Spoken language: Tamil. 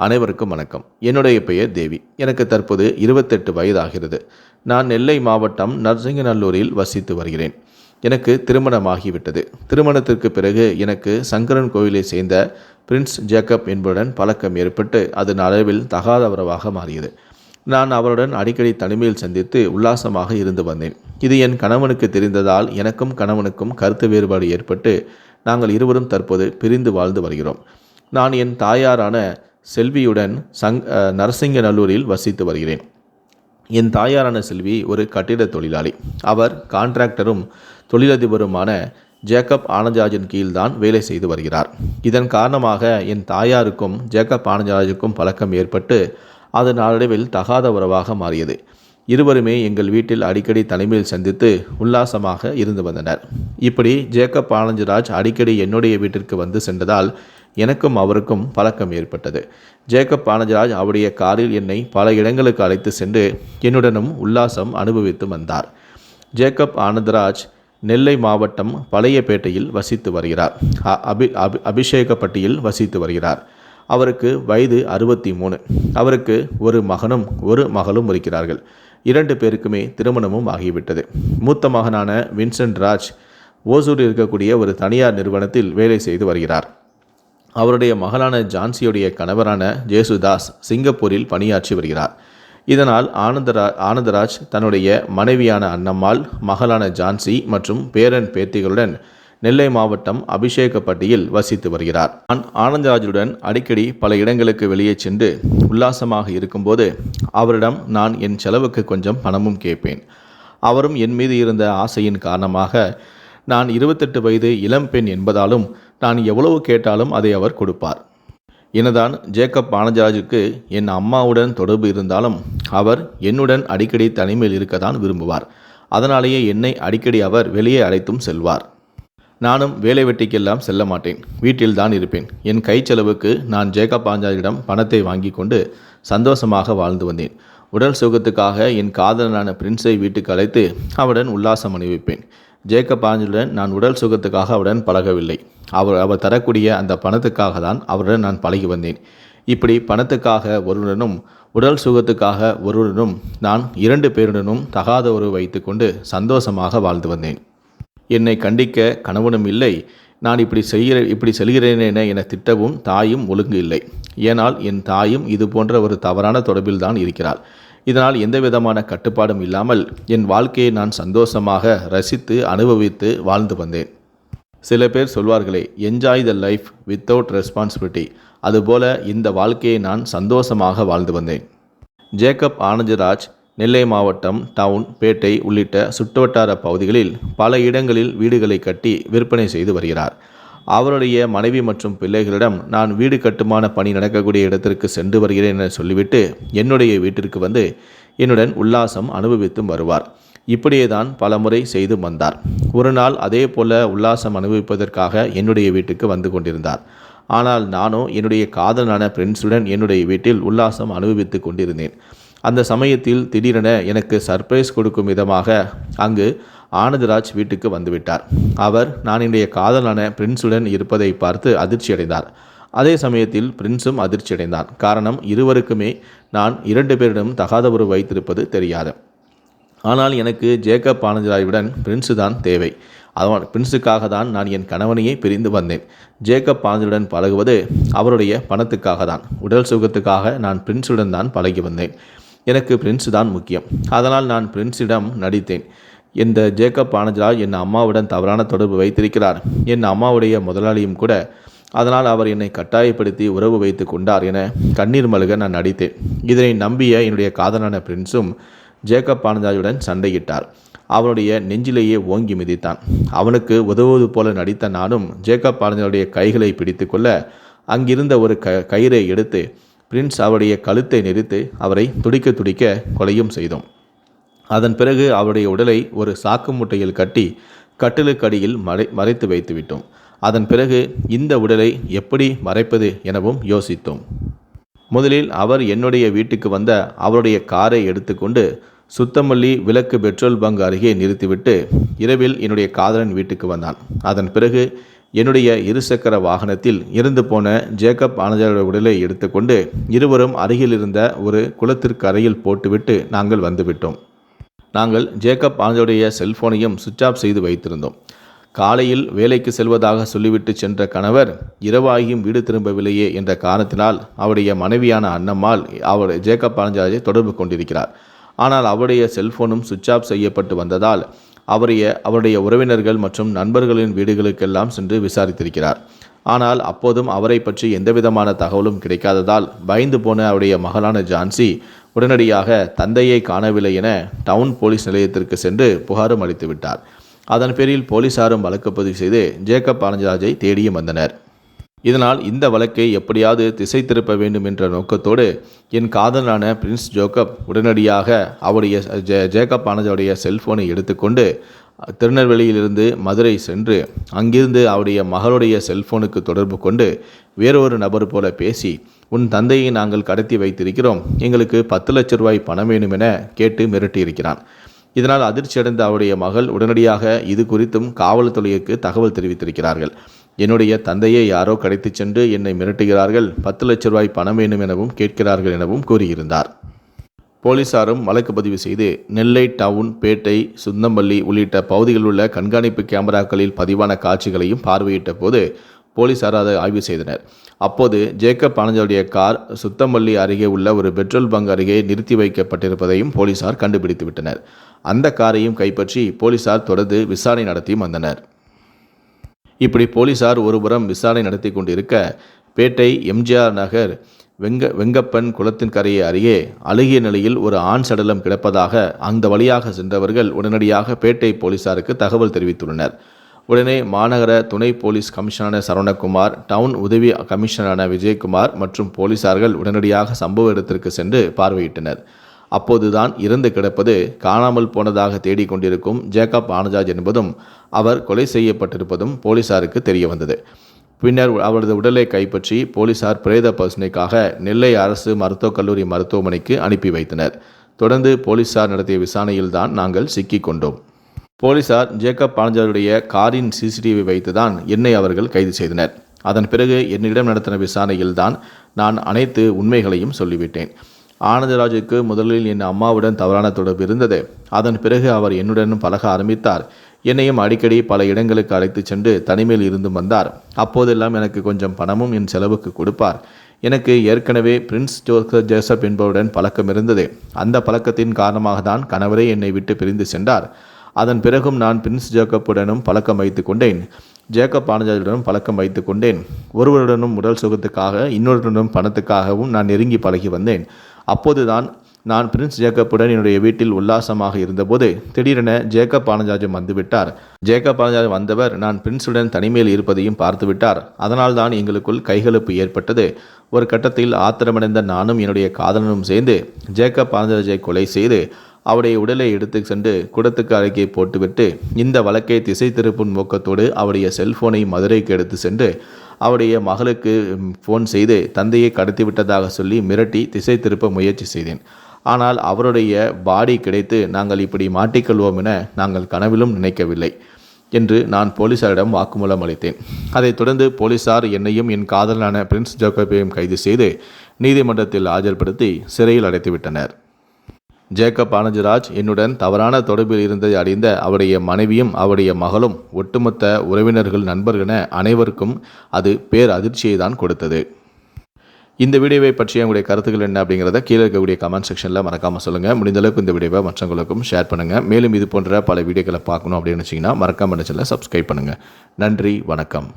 அனைவருக்கும் வணக்கம். என்னுடைய பெயர் தேவி. எனக்கு தற்போது இருபத்தெட்டு வயதாகிறது. நான் நெல்லை மாவட்டம் நரசிங்கநல்லூரில் வசித்து வருகிறேன். எனக்கு திருமணமாகிவிட்டது. திருமணத்திற்கு பிறகு எனக்கு சங்கரன் கோவிலை சேர்ந்த பிரின்ஸ் ஜேக்கப் என்பவருடன் பழக்கம் ஏற்பட்டு அது அளவில் தகாத உறவாக மாறியது. நான் அவருடன் அடிக்கடி தனிமையில் சந்தித்து உல்லாசமாக இருந்து வந்தேன். இது என் கணவனுக்கு தெரிந்ததால் எனக்கும் கணவனுக்கும் கருத்து வேறுபாடு ஏற்பட்டு நாங்கள் இருவரும் தற்போது பிரிந்து வாழ்ந்து வருகிறோம். நான் என் தாயாரான செல்வியுடன் சங் நரசிங்க நரசிங்கநல்லூரில் வசித்து வருகிறேன். என் தாயாரான செல்வி ஒரு கட்டிட தொழிலாளி. அவர் கான்ட்ராக்டரும் தொழிலதிபருமான ஜேக்கப் ஆனந்தராஜின் கீழ்தான் வேலை செய்து வருகிறார். இதன் காரணமாக என் தாயாருக்கும் ஜேக்கப் ஆனந்தராஜுக்கும் பழக்கம் ஏற்பட்டு அது நாளடைவில் தகாத உறவாக மாறியது. இருவருமே எங்கள் வீட்டில் அடிக்கடி தலைமையில் சந்தித்து உல்லாசமாக இருந்து வந்தனர். இப்படி ஜேக்கப் ஆனந்தராஜ் அடிக்கடி என்னுடைய வீட்டிற்கு வந்து சென்றதால் எனக்கும் அவருக்கும் பழக்கம் ஏற்பட்டது. ஜேக்கப் ஆனந்தராஜ் அவருடைய காரில் என்னை பல இடங்களுக்கு அழைத்து சென்று என்னுடனும் உல்லாசம் அனுபவித்து வந்தார். ஜேக்கப் ஆனந்தராஜ் நெல்லை மாவட்டம் பழையப்பேட்டையில் வசித்து வருகிறார். அ- அபி அபி அபிஷேகப்பட்டியில் வசித்து வருகிறார். அவருக்கு வயது அறுபத்தி மூணு அவருக்கு ஒரு மகனும் ஒரு மகளும் இருக்கிறார்கள். இரண்டு பேருக்குமே திருமணமும் ஆகிவிட்டது. மூத்த மகனான வின்சென்ட் ராஜ் ஓசூரில் இருக்கக்கூடிய ஒரு தனியார் நிறுவனத்தில் வேலை செய்து வருகிறார். அவருடைய மகளான ஜான்சியுடைய கணவரான ஜேசுதாஸ் சிங்கப்பூரில் பணியாற்றி வருகிறார். இதனால் ஆனந்தரா ஆனந்தராஜ் தன்னுடைய மனைவியான அன்னம்மாள் மகளான ஜான்சி மற்றும் பேரன் பேத்திகளுடன் நெல்லை மாவட்டம் அபிஷேகப்பட்டியில் வசித்து வருகிறார். நான் ஆனந்தராஜுடன் அடிக்கடி பல இடங்களுக்கு வெளியே சென்று உல்லாசமாக இருக்கும்போது அவரிடம் நான் என் செலவுக்கு கொஞ்சம் பணமும் கேட்பேன். அவரும் என் மீது இருந்த ஆசையின் காரணமாக நான் இருபத்தெட்டு வயது இளம்பெண் என்பதாலும் நான் எவ்வளவு கேட்டாலும் அதை அவர் கொடுப்பார். என்னதான் ஜேக்கப் ஆனந்தராஜுக்கு என் அம்மாவுடன் தொடர்பு இருந்தாலும் அவர் என்னுடன் அடிக்கடி தனிமையில் இருக்கத்தான் விரும்புவார். அதனாலேயே என்னை அடிக்கடி அவர் வெளியே அழைத்தும் செல்வார். நானும் வேலை வெட்டிக்கெல்லாம் செல்ல மாட்டேன். வீட்டில் தான் இருப்பேன். என் கை செலவுக்கு நான் ஜேக்கப் ஆஞ்சாரியிடம் பணத்தை வாங்கி கொண்டு சந்தோஷமாக வாழ்ந்து வந்தேன். உடல் சுகத்துக்காக என் காதலனான பிரின்ஸை வீட்டுக்கு அழைத்து அவருடன் உல்லாசம் அணிவிப்பேன். ஜேக்கப் ஆஞ்சலுடன் நான் உடல் சுகத்துக்காக அவருடன் பழகவில்லை. அவர் அவர் தரக்கூடிய அந்த பணத்துக்காக தான் அவருடன் நான் பழகி வந்தேன். இப்படி பணத்துக்காக ஒருவருடனும் உடல் சுகத்துக்காக ஒருவருடனும் நான் இரண்டு பேருடனும் தகாத உறவு வைத்துக்கொண்டு சந்தோஷமாக வாழ்ந்து வந்தேன். என்னை கண்டிக்க கணவனும் இல்லை நான் இப்படி செய்கிற இப்படி செல்கிறேன் என என திட்டவும் தாயும் ஒழுங்கு இல்லை. ஏனால் என் தாயும் இது போன்ற ஒரு தவறான தொடர்பில் தான் இருக்கிறாள். இதனால் எந்த விதமான கட்டுப்பாடும் இல்லாமல் என் வாழ்க்கையை நான் சந்தோஷமாக ரசித்து அனுபவித்து வாழ்ந்து வந்தேன். சில பேர் சொல்வார்களே enjoy the life without responsibility அதுபோல இந்த வாழ்க்கையை நான் சந்தோஷமாக வாழ்ந்து வந்தேன். ஜேக்கப் ஆனந்தராஜ் நெல்லை மாவட்டம் டவுன் பேட்டை உள்ளிட்ட சுற்றுவட்டார பகுதிகளில் பல இடங்களில் வீடுகளை கட்டி விற்பனை செய்து வருகிறார். அவருடைய மனைவி மற்றும் பிள்ளைகளிடம் நான் வீடு கட்டுமான பணி நடக்கக்கூடிய இடத்திற்கு சென்று வருகிறேன் என சொல்லிவிட்டு என்னுடைய வீட்டிற்கு வந்து என்னுடன் உல்லாசம் அனுபவித்தும் வருவார். இப்படியே தான் பலமுறை செய்து வந்தார். ஒரு நாள் அதே போல உல்லாசம் அனுபவிப்பதற்காக என்னுடைய வீட்டுக்கு வந்து கொண்டிருந்தார். ஆனால் நானோ என்னுடைய காதலான பிரின்ஸுடன் என்னுடைய வீட்டில் உல்லாசம் அனுபவித்து கொண்டிருந்தேன். அந்த சமயத்தில் திடீரென எனக்கு சர்ப்ரைஸ் கொடுக்கும் விதமாக அங்கு ஆனந்தராஜ் வீட்டுக்கு வந்துவிட்டார். அவர் நான் என்னுடைய காதலான பிரின்ஸுடன் இருப்பதை பார்த்து அதிர்ச்சியடைந்தார். அதே சமயத்தில் பிரின்ஸும் அதிர்ச்சியடைந்தான். காரணம் இருவருக்குமே நான் இரண்டு பேரிடம் தகாத உறவு வைத்திருப்பது தெரியாது. ஆனால் எனக்கு ஜேக்கப் ஆனந்தராஜுடன் பிரின்ஸு தான் தேவை. அவன் பிரின்ஸுக்காக தான் நான் என் கணவனையே பிரிந்து வந்தேன். ஜேக்கப் ஆனந்தருடன் பழகுவது அவருடைய பணத்துக்காக தான் உடல் சுகத்துக்காக நான் பிரின்ஸுடன் தான் பழகி வந்தேன். எனக்கு பிரின்ஸ் தான் முக்கியம். அதனால் நான் பிரின்ஸிடம் நடித்தேன். இந்த ஜேக்கப் ஆனஜலால் என் அம்மாவுடன் தவறான தொடர்பு வைத்திருக்கிறார். என் அம்மாவுடைய முதலாளியும் கூட அதனால் அவர் என்னை கட்டாயப்படுத்தி உறவு வைத்து கொண்டார் என கண்ணீர் மல்க நான் நடித்தேன். இதனை நம்பிய என்னுடைய காதலான பிரின்ஸும் ஜேக்கப் ஆனந்தாஜுடன் சண்டையிட்டார். அவனுடைய நெஞ்சிலேயே ஓங்கி மிதித்தான். அவனுக்கு உதவுவது போல நடித்த நானும் ஜேக்கப் ஆனந்தாவுடைய கைகளை பிடித்து கொள்ள அங்கிருந்த ஒரு க கயிறை எடுத்து பிரின்ஸ் அவருடைய கழுத்தை நெரித்து அவரை துடிக்க துடிக்க கொலையும் செய்தோம். அதன் பிறகு அவருடைய உடலை ஒரு சாக்கு மூட்டையில் கட்டி கட்டிலுக்கடியில் மறை மறைத்து வைத்து விட்டோம் அதன் பிறகு இந்த உடலை எப்படி மறைப்பது எனவும் யோசித்தோம். முதலில் அவர் என்னுடைய வீட்டுக்கு வந்த அவருடைய காரை எடுத்துக்கொண்டு சுத்தமல்லி விளக்கு பெட்ரோல் பங்க் அருகே நிறுத்திவிட்டு இரவில் என்னுடைய காதலன் வீட்டுக்கு வந்தான். அதன் பிறகு என்னுடைய இருசக்கர வாகனத்தில் இறந்து போன ஜேக்கப் ஆனந்தாவுடைய உடலை எடுத்துக்கொண்டு இருவரும் அருகில் இருந்த ஒரு குளத்திற்கு அருகில் போட்டுவிட்டு நாங்கள் வந்துவிட்டோம் நாங்கள் ஜேக்கப் ஆனந்தாவுடைய செல்போனையும் சுவிட்ச் ஆஃப் செய்து வைத்திருந்தோம். காலையில் வேலைக்கு செல்வதாக சொல்லிவிட்டு சென்ற கணவர் இரவாகியும் வீடு திரும்பவில்லையே என்ற காரணத்தினால் அவருடைய மனைவியான அன்னம்மாள் அவர் ஜேக்கப் ஆனந்தாஜை தொடர்பு கொண்டிருக்கிறார். ஆனால் அவருடைய செல்போனும் சுவிட்ச் ஆஃப் செய்யப்பட்டு வந்ததால் அவருடைய அவருடைய உறவினர்கள் மற்றும் நண்பர்களின் வீடுகளுக்கெல்லாம் சென்று விசாரித்திருக்கிறார். ஆனால் அப்போதும் அவரை பற்றி எந்தவிதமான தகவலும் கிடைக்காததால் பயந்து போன அவருடைய மகளான ஜான்சி உடனடியாக தந்தையை காணவில்லை என டவுன் போலீஸ் நிலையத்திற்கு சென்று புகாரும் அளித்து விட்டார். அதன் பேரில் போலீசாரும் வழக்கு பதிவு செய்து ஜேக்கப் ஆனந்தராஜை தேடியும் வந்தனர். இதனால் இந்த வழக்கை எப்படியாவது திசை திருப்ப வேண்டும் என்ற நோக்கத்தோடு என் காதலான பிரின்ஸ் ஜோக்கப் உடனடியாக அவருடைய ஜே ஜேக்கப் ஆனந்தோடைய செல்போனை எடுத்துக்கொண்டு திருநெல்வேலியிலிருந்து மதுரை சென்று அங்கிருந்து அவருடைய மகளுடைய செல்போனுக்கு தொடர்பு கொண்டு வேறொரு நபர் போல பேசி உன் தந்தையை நாங்கள் கடத்தி வைத்திருக்கிறோம். எங்களுக்கு பத்து லட்ச ரூபாய் பணம் வேணும் என கேட்டு மிரட்டியிருக்கிறான். இதனால் அதிர்ச்சியடைந்த அவருடைய மகள் உடனடியாக இது குறித்தும் காவல்துறைக்கு தகவல் தெரிவித்திருக்கிறார்கள். என்னுடைய தந்தையை யாரோ கடத்திச் சென்று என்னை மிரட்டுகிறார்கள். பத்து லட்ச ரூபாய் பணம் வேணும் எனவும் கேட்கிறார்கள் எனவும் கூறியிருந்தார். போலீசாரும் வழக்கு பதிவு செய்து நெல்லை டவுன் பேட்டை சுந்தம்பள்ளி உள்ளிட்ட பகுதிகளில் உள்ள கண்காணிப்பு கேமராக்களில் பதிவான காட்சிகளையும் பார்வையிட்ட போது போலீசார் அதை ஆய்வு செய்தனர். அப்போது ஜேக்கப் ஆனந்தோடைய கார் சுத்தமல்லி அருகே உள்ள ஒரு பெட்ரோல் பங்க் அருகே நிறுத்தி வைக்கப்பட்டிருப்பதையும் போலீசார் கண்டுபிடித்து விட்டனர். அந்த காரையும் கைப்பற்றி போலீசார் தொடர்ந்து விசாரணை நடத்தியும் வந்தனர். இப்படி போலீசார் ஒருபுறம் விசாரணை நடத்தி கொண்டிருக்க பேட்டை எம்ஜிஆர் நகர் வெங்க வெங்கப்பன் குளத்தின் கரையை அருகே அழுகிய நிலையில் ஒரு ஆண் சடலம் கிடப்பதாக அந்த வழியாக சென்றவர்கள் உடனடியாக பேட்டை போலீசாருக்கு தகவல் தெரிவித்துள்ளனர். உடனே மாநகர துணை போலீஸ் கமிஷனரான சரவணகுமார் டவுன் உதவி கமிஷனரான விஜயகுமார் மற்றும் போலீசார்கள் உடனடியாக சம்பவ இடத்திற்கு சென்று பார்வையிட்டனர். அப்போதுதான் இறந்து கிடப்பது காணாமல் போனதாக தேடிக்கொண்டிருக்கும் ஜேக்கப் ஆனஜாஜ் என்பதும் அவர் கொலை செய்யப்பட்டிருப்பதும் போலீசாருக்கு தெரிய வந்தது பின்னர் அவரது உடலை கைப்பற்றி போலீசார் பிரேத பரிசனைக்காக நெல்லை அரசு மருத்துவக் கல்லூரி மருத்துவமனைக்கு அனுப்பி வைத்தனர். தொடர்ந்து போலீசார் நடத்திய விசாரணையில்தான் நாங்கள் சிக்கிக் கொண்டோம். போலீசார் ஜேக்கப் பானஜருடைய காரின் சிசிடிவி வைத்துதான் என்னை அவர்கள் கைது செய்தனர். அதன் பிறகு என்னிடம் நடத்தின விசாரணையில்தான் நான் அனைத்து உண்மைகளையும் சொல்லிவிட்டேன். ஆனந்தராஜுக்கு முதலில் என் அம்மாவுடன் தவறான தொடர்பு இருந்தது. அதன் பிறகு அவர் என்னுடன் பழக ஆரம்பித்தார். என்னையும் அடிக்கடி பல இடங்களுக்கு அழைத்துச் சென்று தனிமையில் இருந்து வந்தார். அப்போதெல்லாம் எனக்கு கொஞ்சம் பணமும் என் செலவுக்கு கொடுப்பார். எனக்கு ஏற்கனவே பிரின்ஸ் ஜோசப் ஜேசப் என்பவருடன் பழக்கம் இருந்தது. அந்த பழக்கத்தின் காரணமாக தான் கணவரே என்னை விட்டு பிரிந்து சென்றார். அதன் பிறகும் நான் பிரின்ஸ் ஜேக்கப்புடனும் பழக்கம் வைத்து கொண்டேன். ஜேக்கப் ஆனஜாஜுடனும் பழக்கம் வைத்து கொண்டேன். ஒருவருடனும் உடல் சுகத்துக்காக இன்னொருடனும் பணத்துக்காகவும் நான் நெருங்கி பழகி வந்தேன். அப்போதுதான் நான் பிரின்ஸ் ஜேக்கப்புடன் என்னுடைய வீட்டில் உல்லாசமாக இருந்தபோது திடீரென ஜேக்கப் ஆனந்தாஜம் வந்துவிட்டார். ஜேக்கப் ஆனந்தாஜம் வந்தவர் நான் பிரின்ஸுடன் தனிமையில் இருப்பதையும் பார்த்துவிட்டார் அதனால் தான் எங்களுக்குள் கைகலப்பு ஏற்பட்டது. ஒரு கட்டத்தில் ஆத்திரமடைந்த நானும் என்னுடைய காதலனும் சேர்ந்து ஜேக்கப் ஆனந்தாஜை கொலை செய்து அவருடைய உடலை எடுத்து சென்று குடத்துக்கு அருகே போட்டுவிட்டு இந்த வழக்கை திசை திருப்பும் நோக்கத்தோடு அவருடைய செல்போனை மதுரைக்கு எடுத்து சென்று அவருடைய மகளுக்கு ஃபோன் செய்து தந்தையை கடத்தி விட்டதாக சொல்லி மிரட்டி திசை திருப்ப முயற்சி செய்தேன். ஆனால் அவருடைய பாடி கிடைத்து நாங்கள் இப்படி மாட்டிக்கொள்வோம் என நாங்கள் கனவிலும் நினைக்கவில்லை என்று நான் போலீசாரிடம் வாக்குமூலம் அளித்தேன். அதைத் தொடர்ந்து போலீசார் என்னையும் என் காதலனான பிரின்ஸ் ஜோக்கப்பையும் கைது செய்து நீதிமன்றத்தில் ஆஜர்படுத்தி சிறையில் அடைத்துவிட்டனர். ஜேக்கப் ஆனந்தராஜ் என்னுடன் தவறான தொடர்பில் இருந்ததை அறிந்த அவருடைய மனைவியும் அவருடைய மகளும் ஒட்டுமொத்த உறவினர்கள் நண்பர்கள் அனைவருக்கும் அது பேர் அதிர்ச்சியை தான் கொடுத்தது. இந்த வீடியோவை பற்றிய உங்களுடைய கருத்துக்கள் என்ன அப்படிங்கிறத கீழே இருக்கக்கூடிய கமெண்ட் செக்ஷனில் மறக்காமல் சொல்லுங்கள் முடிந்தளவுக்கு இந்த வீடியோவை மற்றவங்களுக்கும் ஷேர் பண்ணுங்கள் மேலும் இது போன்ற பல வீடியோக்களை பார்க்கணும் அப்படின்னு வச்சிங்கன்னா மறக்காமல் சேனலை சப்ஸ்கிரைப் பண்ணுங்கள் நன்றி வணக்கம்.